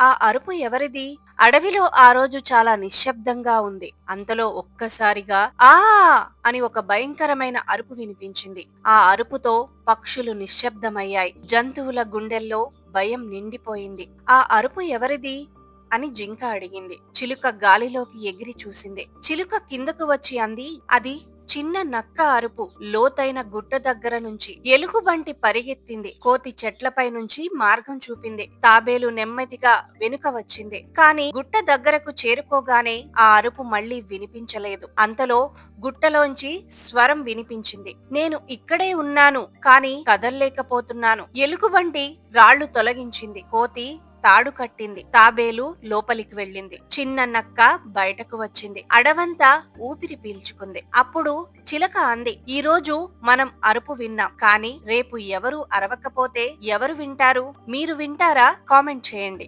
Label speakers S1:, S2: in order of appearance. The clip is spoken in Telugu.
S1: ఆ అరుపు ఎవరిది? అడవిలో ఆ రోజు చాలా నిశ్శబ్దంగా ఉంది. అంతలో ఒక్కసారిగా ఆ అని ఒక భయంకరమైన అరుపు వినిపించింది. ఆ అరుపుతో పక్షులు నిశ్శబ్దమయ్యాయి. జంతువుల గుండెల్లో భయం నిండిపోయింది. ఆ అరుపు ఎవరిది? అని జింక అడిగింది. చిలుక గాలిలోకి ఎగిరి చూసింది. చిలుక కిందకు వచ్చి అంది అది చిన్న నక్క అరుపు లోతైన గుట్ట దగ్గర నుంచి ఎలుగుబంటి పరిగెత్తింది. కోతి చెట్లపై నుంచి మార్గం చూపింది. తాబేలు నెమ్మదిగా వెనుక వచ్చింది. కాని గుట్ట దగ్గరకు చేరుకోగానే ఆ అరుపు మళ్ళీ వినిపించలేదు. అంతలో గుట్టలోంచి స్వరం వినిపించింది. నేను ఇక్కడే ఉన్నాను కాని కదల్లేకపోతున్నాను. ఎలుగుబంటి రాళ్ళు తొలగించింది. కోతి తాడు కట్టింది. తాబేలు లోపలికి వెళ్ళింది. చిన్న నక్క బయటకు వచ్చింది. అడవంతా ఊపిరి పీల్చుకుంది. అప్పుడు చిలక అంది ఈ రోజు మనం అరుపు విన్నాం. కానీ రేపు ఎవరు అరవకపోతే ఎవరు వింటారు? మీరు వింటారా? కామెంట్ చేయండి.